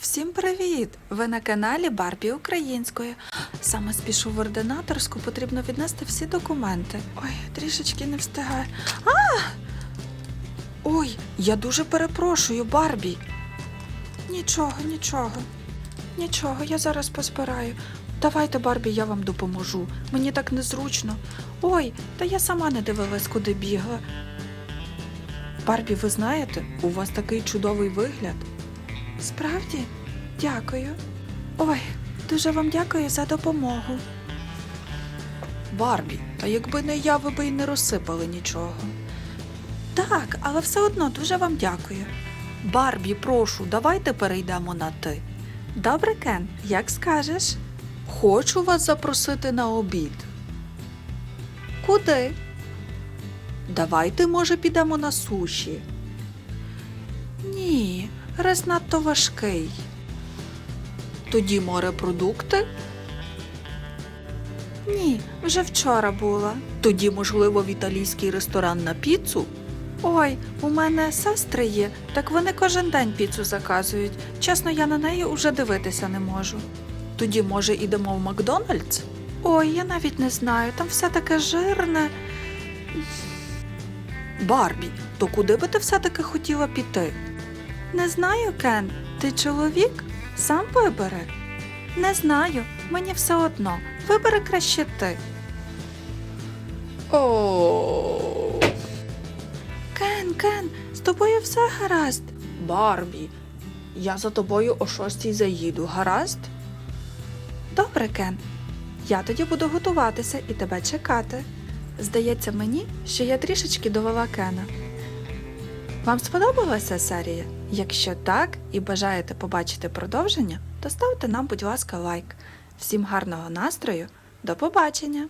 всім привіт! Ви на каналі Барбі Української. Саме спішу в ординаторську, потрібно віднести всі документи. Ой, трішечки не встигаю. А! Ой, я дуже перепрошую, Барбі. Нічого, нічого. Нічого, я зараз позбираю. Давайте, Барбі, я вам допоможу. Мені так незручно. Ой, та я сама не дивилась, куди бігла. Барбі, ви знаєте, у вас такий чудовий вигляд. Справді? Дякую. Ой, дуже вам дякую за допомогу. Барбі, та якби не я, ви би й не розсипали нічого. Так, але все одно дуже вам дякую. Барбі, прошу, давайте перейдемо на ти. Добре, Кен, як скажеш? Хочу вас запросити на обід. Куди? Давайте, може, підемо на суші. Ні, рез надто важкий. Тоді морепродукти? Ні, вже вчора була. Тоді, можливо, в італійський ресторан на піцу? Ой, у мене сестри є, так вони кожен день піцу заказують. Чесно, я на неї уже дивитися не можу. Тоді, може, ідемо в Макдональдс? Ой, я навіть не знаю, там все таке жирне. Барбі, то куди би ти все-таки хотіла піти? Не знаю, Кен. Ти чоловік? Сам вибери. Не знаю, мені все одно. Вибери краще ти. О. Кен, Кен, з тобою все гаразд. Барбі, я за тобою о шостій заїду, гаразд? Добре, Кен. Я тоді буду готуватися і тебе чекати. Здається мені, що я трішечки довела Кена. Вам сподобалася серія? Якщо так і бажаєте побачити продовження, то ставте нам, будь ласка, лайк. Всім гарного настрою, до побачення!